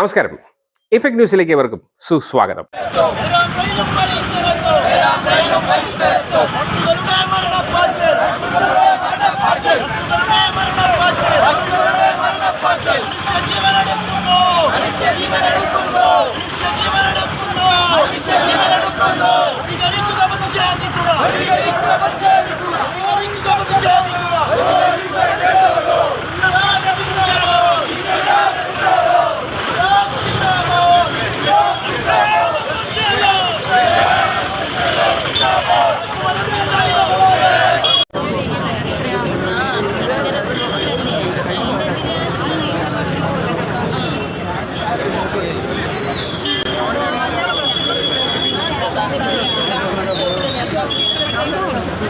നമസ്കാരം. ഇഫക്ട് ന്യൂസിലേക്ക് ഏവർക്കും സുസ്വാഗതം. ಹೋಗಿ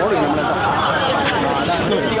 ಹೋಗಿ ನಮ್ಮ ಅದನ್ನು ಈಗ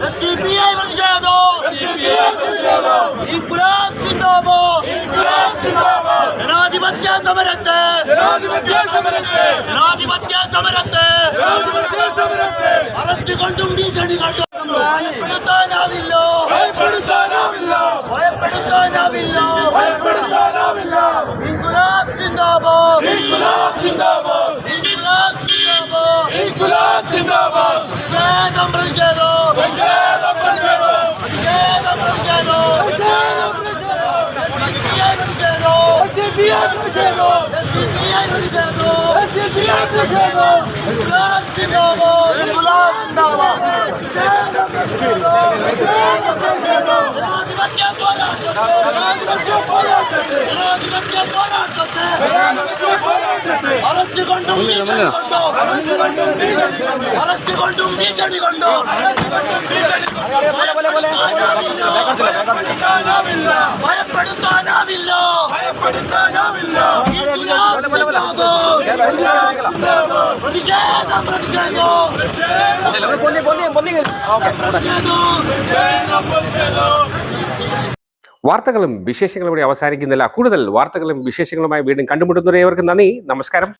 Let's keep the aim of the shadow! Let's keep the aim of the shadow! Keep it up, Shindobo! ജനാധിപത്യ സമരത്തെ. ജനാധിപത്യ സമരത്തെ. അറസ്റ്റ് കൊണ്ടും ഭീഷണി കൊണ്ടും ഭയപ്പെടുത്താനാവില്ലോ. ഭയപ്പെടുത്താനാവില്ലോ. പ്രതിഷേധം എസ്ഡിപിഐ പ്രതിഷേധം ഇൻകുലാബ് സിന്ദാബാദ് ഇൻകുലാബ് സിന്ദാബാദ് ജനാധിപത്യ പോരാട്ടത്തെ ജനാധിപത്യ കൊണ്ടും കൊണ്ടും വാർത്തകളും വിശേഷങ്ങളും ഇവിടെ അവസാനിക്കുന്നില്ല. കൂടുതൽ വാർത്തകളും വിശേഷങ്ങളുമായി വീണ്ടും കണ്ടുമുട്ടുന്നവരെ നന്ദി. നമസ്കാരം.